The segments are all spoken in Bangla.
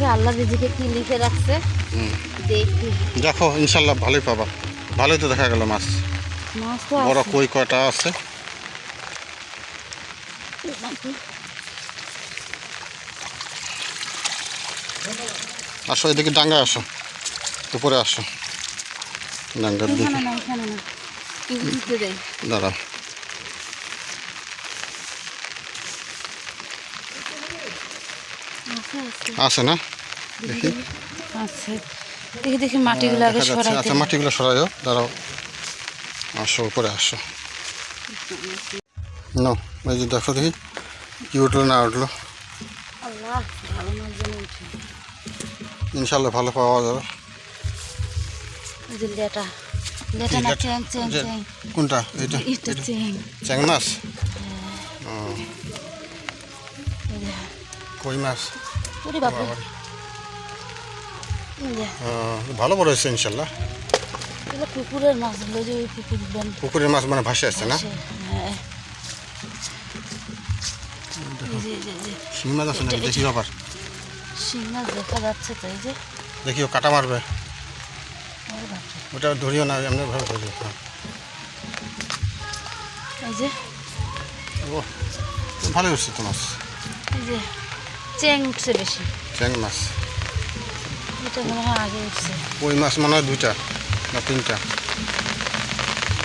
দেখি আল্লাহ রিজিকে কি লিখে রাখছে দেখি। দেখো ইনশাল্লাহ ভালোই পাবা। ভালোই তো দেখা গেল মাছ। মাছ তো বড় কই কয়টা আছে? আসো এদিকে ডাঙ্গায় আসো। উপরে আসো। ডাঙ্গার দিকে। দাঁড়াও। আছে না? দেখি আছে দেখি দেখি মাটিগুলো আগে আচ্ছা মাটিগুলো সরাইও দাঁড়াও। আসো উপরে আসো। এই যে দেখো দেখি কি উঠল না উঠল। ইনশাল্লাহ ভালো পাওয়া যাবে। না কোনটা? এটা চ্যাং। মাছ? ও, এই যে, কই মাছ? ভালো বড় হয়েছে ইনশাল্লাহ। পুকুরের মাছগুলো যে পুকুরের মাছ মানে ভাসে আছে না? হ্যাঁ। শিং মাছ আছে নাকি? এটা- দেখি আবার শিং মাছ দেখা যাচ্ছে তো এই যে। দেখিও কাটা মারবে। ওটা ধরিও না এমনি ভাবে ধরিও হ্যাঁ। এই যে। ও ভালো হচ্ছে তো মাছ। এই যে উঠছে বেশি। চ্যাং মাছ। এটা মনে হয় আগে উঠছে। ওই মাছ মনে হয় দুইটা না তিনটা।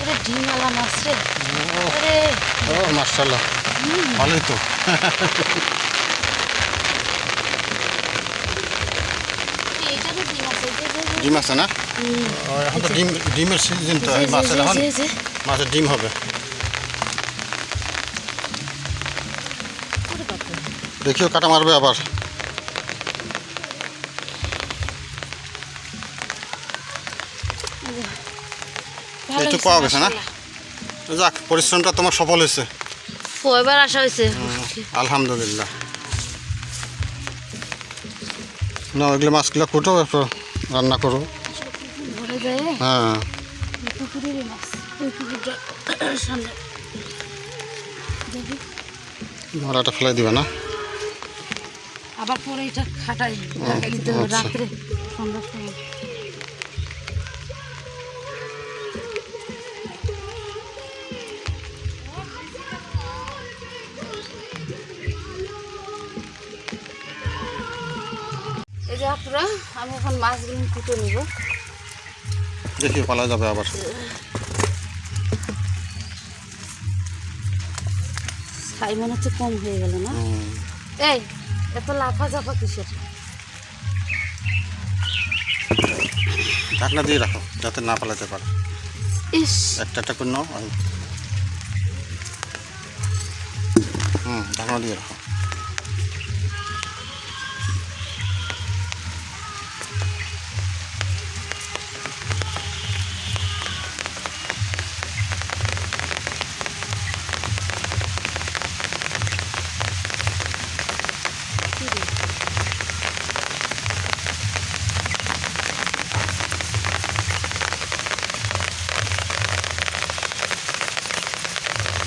ওরে মাছ রে। ওরে। ও মার্শাল্লাহ ভালোই তো। ডিম আছে না? এখন তো ডিম ডিমের সিজন তো মাছের এখন মাছের ডিম হবে। দেখিও কাটা মারবে আবার। পাওয়া গেছে না? যাক পরিশ্রমটা তোমার সফল হয়েছে। কয়বার আসা হয়েছে? আলহামদুলিল্লাহ। না ওইগুলো মাছগুলো কুটো এরপর রান্না করো। হ্যাঁ। মারাটা ফেলাই দিবে না? আবার পরে এটা খাটাই। আচ্ছা। রাত্রে সন্ধ্যার সময় মাছগুলো কুটে নিব। দেখি পালা যাবে আবার। ছাই মনে হচ্ছে কম হয়ে গেল না। এই এত লাফা জাফা কিসের? ঢাকনা দিয়ে রাখো যাতে না পালাতে পারে। ইস। একটা একটা করে নাও হুম ঢাকনা দিয়ে রাখো।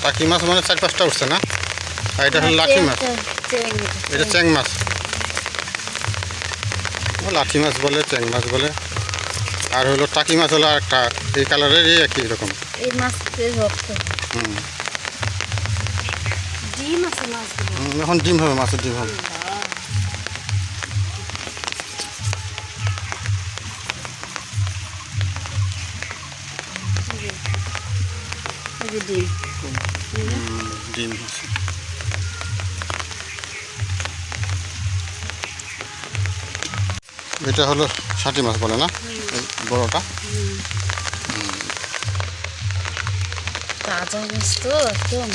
টাকি মাছ মানে চার পাঁচটা উঠছে না? আর এটা হলো লাঠি মাছ। এটা চ্যাং মাছ। ও লাঠি মাছ বলে চ্যাং মাছ বলে। আর হলো টাকি মাছ হলো আর একটা এই কালারের এই একই রকম এই মাছের হুম ডিম আছে মাছগুলো এখন ডিম হবে মাছের ডিম হবে। ডিম। ডিম আছে এটা হলো ষাটি মাছ বলে না? বড়টা? তাজা মাছ তো একদম।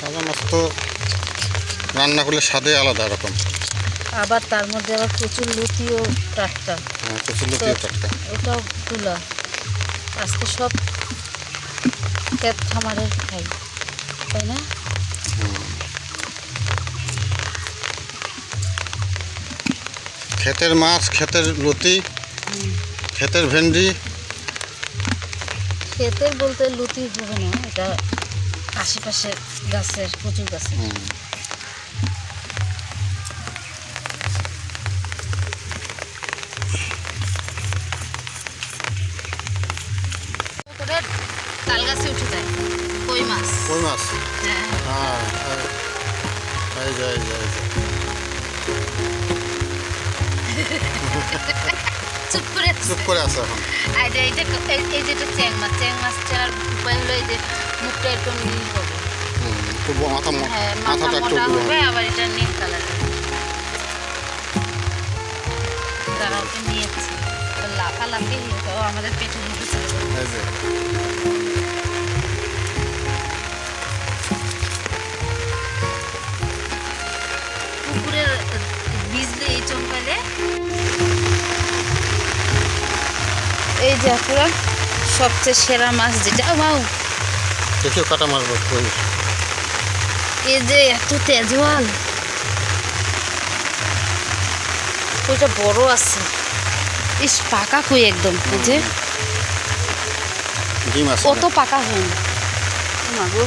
তাজা মাছ তো রান্না করলে স্বাদে আলাদা রকম। আবার তার মধ্যে আবার প্রচুর লুতিও টাটকা হ্যাঁ প্রচুর লুকিয়ে টাটকা ওটাও তুলা। আজকে সব ক্ষেত খামারের খাই। তাই না? ক্ষেতের মাছ ক্ষেতের লতি ক্ষেতের ভেন্ডি। ক্ষেতের বলতে লুতি হবে না এটা আশেপাশে গাছের প্রচুর গাছের কই মাছ হ্যাঁ হ্যাঁ। এই- যে এই যে এই যে। চুপ করে। চুপ করে আছে এখন। আর এইটা এই- যেটা চ্যাং মাছ চ্যাং মাছটার উপায় হলো এই যে মুখটা একটু নীল হবে। মাথা মো- হ্যাঁ মাথা মাথাটা একটু হবে আবার এটা নীল কালার তারা ওকে নিয়েছে। তো লাফালাফি তো আমাদের পেটে ঢুকে এই যে পুরা সবচেয়ে সেরা মাছ যেটা বাউ। কেউ কাটা মাছ কই এই যে এত তেজওয়াল। ওইটা বড় আছে। ইস পাকা কই একদম এই যে। ডিম আছে কত পাকা হন মাগো।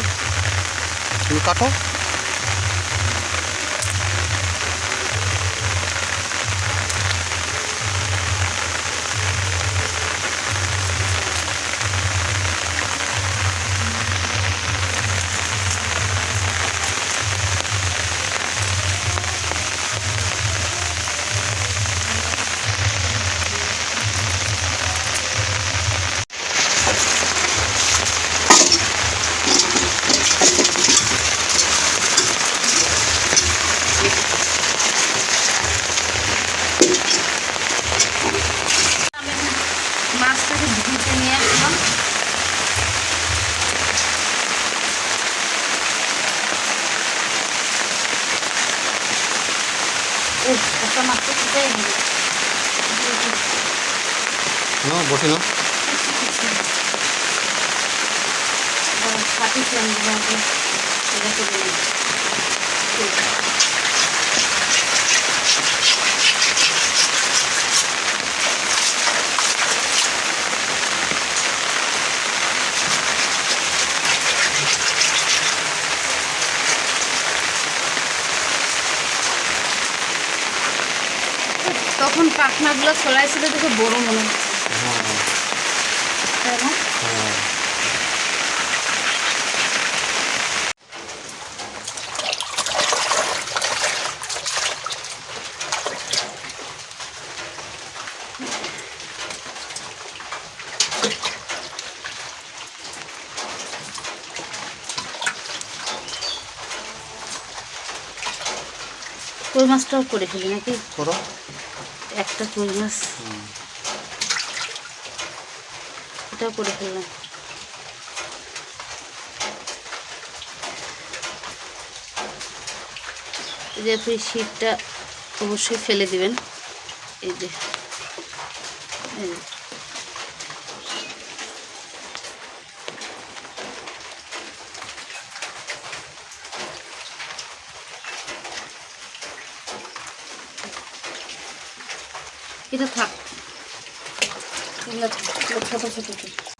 তুমি কাটো। না বসি না এবার ছাটিছি আমি এভাবে রেখে দিলাম। ঠিক। তখন পাখনাগুলো ছড়াইছিল দেখে বড় মনে হচ্ছে। হ্যাঁ তাই না? হ্যাঁ কই মাছটাও করে ফেলি নাকি? করো। একটা কই মাছ। এটাও করে ফেললাম। এই যে আপনি শীতটা অবশ্যই ফেলে দিবেন। এই যে। এটা থাক। ছোট ছোট।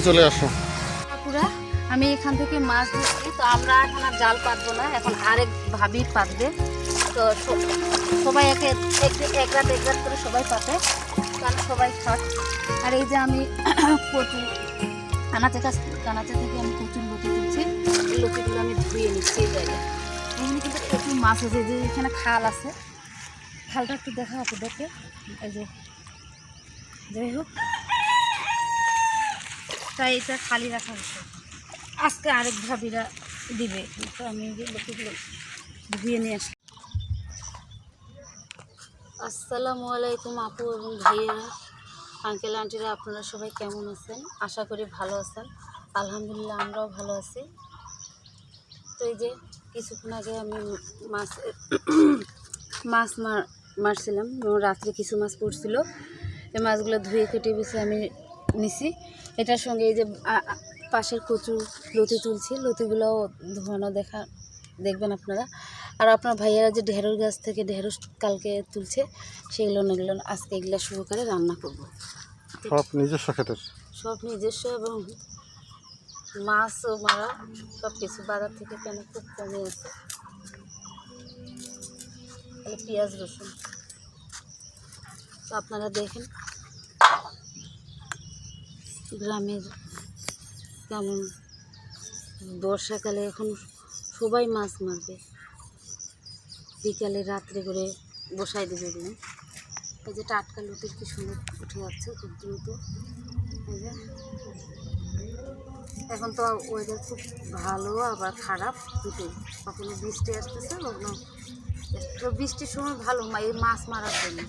হয়তো চলে আসো। আমি এখান থেকে মাছ ধরছি, তো আমরা এখন আর জাল পাতবো না, এখন আরেক ভাবি পাতবে। তো সবাই একে এক রাত এক রাত করে সবাই পাতে কারণ সবাই খাট আর এই যে আমি কচু কানাচে কাছ কানাচে থেকে আমি কচুর লতি তুলছি, এই লতিগুলো আমি ধুয়ে নিচ্ছি এই জায়গায়। এখানে কিন্তু প্রচুর মাছ আছে যে এখানে খাল আছে। খালটা একটু দেখা আছে দেখে এই যে। যাই হোক। তাই এটা খালি রাখা হচ্ছে আজকে আরেক ভাবিরা দিবে। তো আমি লোকগুলো ধুয়ে নিয়ে আসি। আসসালামু আলাইকুম আপু এবং ভাইয়েরা। আঙ্কেল, আন্টিরা, আপনারা সবাই কেমন আছেন? আশা করি ভালো আছেন। আলহামদুলিল্লাহ, আমরাও ভালো আছি। তো এই যে কিছুক্ষণ আগে আমি মাছ মাছ মার, মারছিলাম রাত্রে কিছু মাছ পড়ছিল। এই মাছগুলো ধুয়ে কেটে বেছে আমি নিছি। এটার সঙ্গে এই যে পাশের কচু লতি তুলছি। লতিগুলোও ধোয়ানো দেখা দেখবেন আপনারা। আর আপনার ভাইয়ারা যে ঢেঁড়স গাছ থেকে ঢেঁড়স কালকে তুলছে সেগুলো এগুলো আজকে এগুলো শুরু করে রান্না করব। সব নিজস্ব ক্ষেতের সব নিজস্ব এবং মাছও মারা সব কিছু বাজার থেকে কেন খুব কমে আছে। পেঁয়াজ রসুন। তো আপনারা দেখেন গ্রামের কেমন বর্ষাকালে এখন সবাই মাছ মারবে। বিকালে রাত্রে করে বসাই দেবে এগুলো। এই যে টাটকা লুটির কি সুন্দর উঠে যাচ্ছে, খুব দ্রুত। যে। এখন তো ওয়েদার খুব ভালো, আবার খারাপ, দুটোই। কখনো বৃষ্টি আসতেছে, কখনো বৃষ্টির সময় ভালো, এই মাছ মারার জন্য।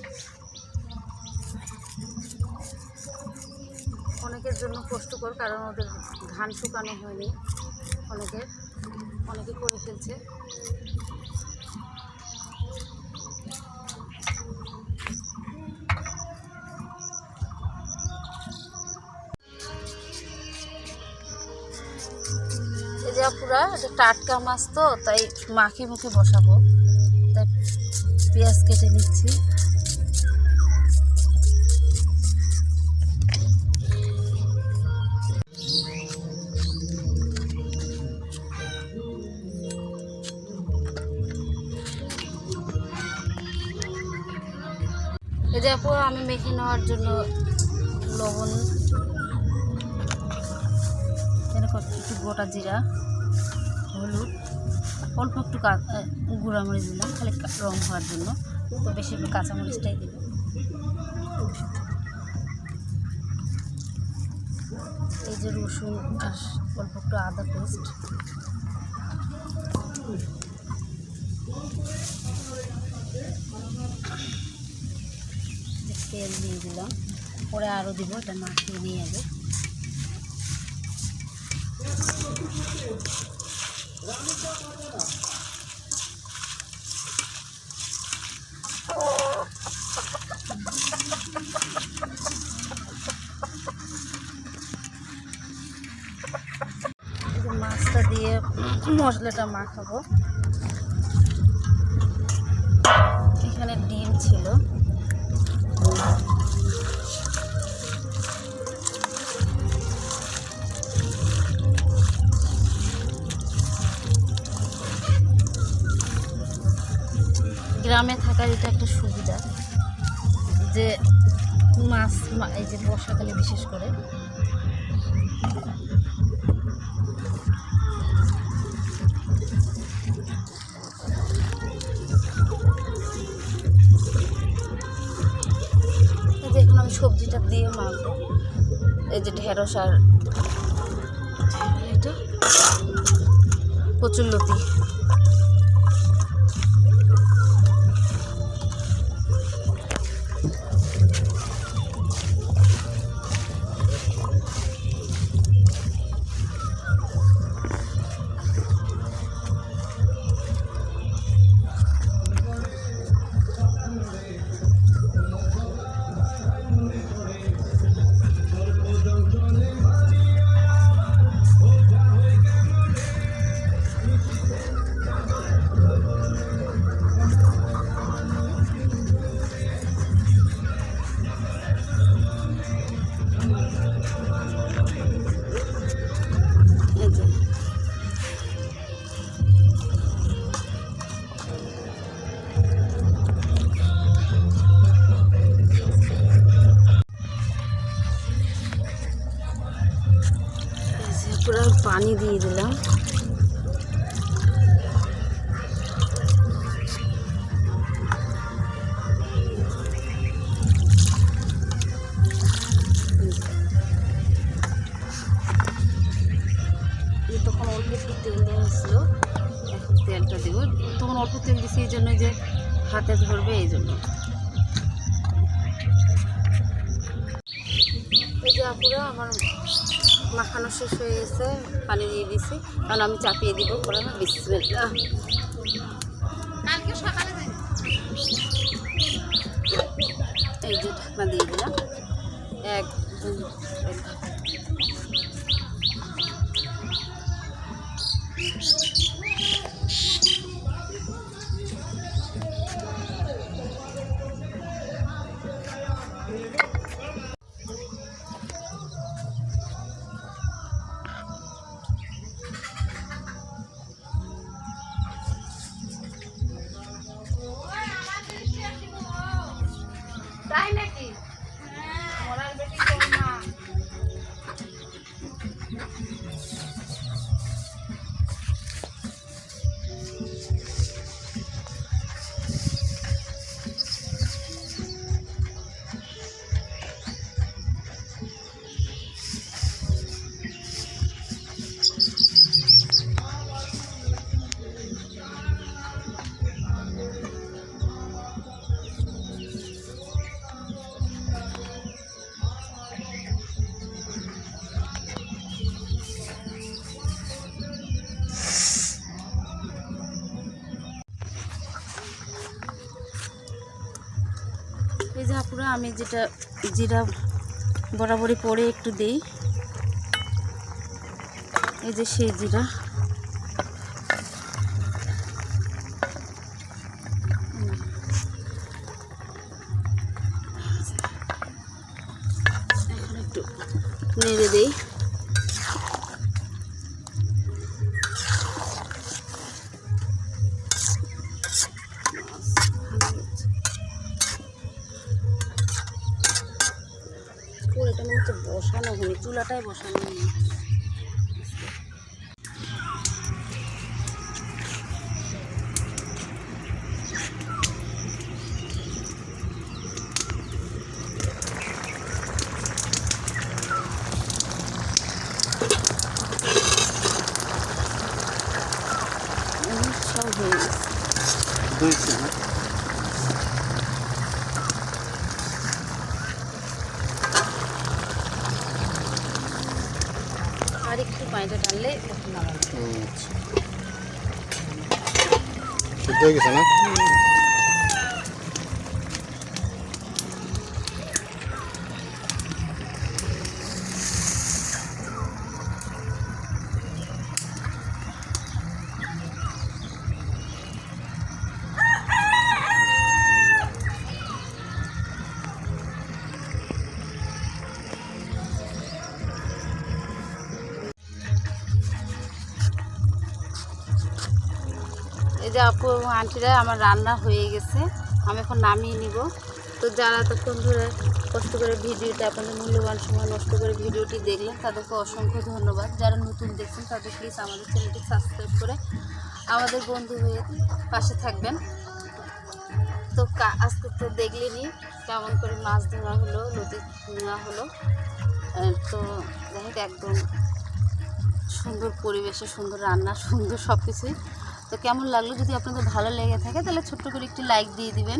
অনেকের জন্য কষ্টকর কারণ ওদের ধান শুকানো হয়নি। অনেকের, অনেকে করে ফেলছে। এই যে পুরা এটা টাটকা মাছ তো, তাই মাখে মুখে বসাবো। তাই পেঁয়াজ কেটে নিচ্ছি। মেখে নেওয়ার জন্য লবণ একটু গোটা জিরা, হলুদ, অল্প একটু গুঁড়ামরিচ দিলাম, খালি রং হওয়ার জন্য। তো বেশি কাঁচামরিচটাই দিলাম। এই যে রসুন আর অল্প একটু আদা পেস্ট। তেল দিয়ে দিলাম। পরে আরও দিব, এটা মাখিয়ে নিয়ে যাবে। মাছটা দিয়ে মশলাটা মাখাবো। এখানে ডিম ছিল। গ্রামে থাকার এটা একটা সুবিধা যে মাছ এই যে বর্ষাকালে বিশেষ করে আমি সবজিটা দিয়ে মাখবো। এই যে ঢেঁড়স আর এটা? প্রচুর পানি দিয়ে দিলাম। তখন অল্প একটু তেল দেওয়া হয়েছিল তেলটা দেবো। তখন অল্প তেল দিছি এই জন্য যে হাতে ধরবে এই জন্য। এই যে আপুরা, আমার মাখানো শেষ হয়ে গেছে পানি দিয়ে দিছি। কারণ আমি চাপিয়ে দিব পরে না বিসমিল্লাহ। এই যে ঢাকনা দিয়ে দিলাম। একদম আমি যেটা জিরা বরাবরই পরে একটু দেই। এই যে সেই জিরা। একটু নেড়ে দেই। дерево, шановні. Дивіться, হয়ে গেছে না যে আপু এবং আন্টিরা আমার রান্না হয়ে গেছে, আমি এখন নামিয়ে নিব। তো যারা এতক্ষণ ধরে কষ্ট করে ভিডিওটা আপনাদের মূল্যবান সময় নষ্ট করে ভিডিওটি দেখলেন, তাদেরকে অসংখ্য ধন্যবাদ। যারা নতুন দেখছেন, তাদের প্লিজ আমাদের চ্যানেলটি সাবস্ক্রাইব করে আমাদের বন্ধু হয়ে পাশে থাকবেন। তো আজকে তো দেখলেনি কেমন করে মাছ ধরা হলো নদী নেওয়া হলো। তো হোক, একদম সুন্দর পরিবেশে, সুন্দর রান্না, সুন্দর সব কিছুই তো কেমন লাগল যদি আপনাদের ভালো লেগে থাকে, তাহলে ছোট্ট করে একটি লাইক দিয়ে দিবেন।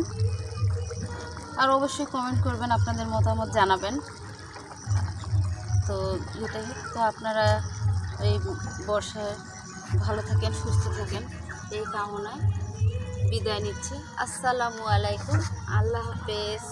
আর অবশ্যই কমেন্ট করবেন, আপনাদের মতামত জানাবেন। তো এটাই তো আপনারা এই বর্ষায় ভালো থাকেন, সুস্থ থাকেন, এই কামনায় বিদায় নিচ্ছি। আসসালামু আলাইকুম, আল্লাহ হাফেজ।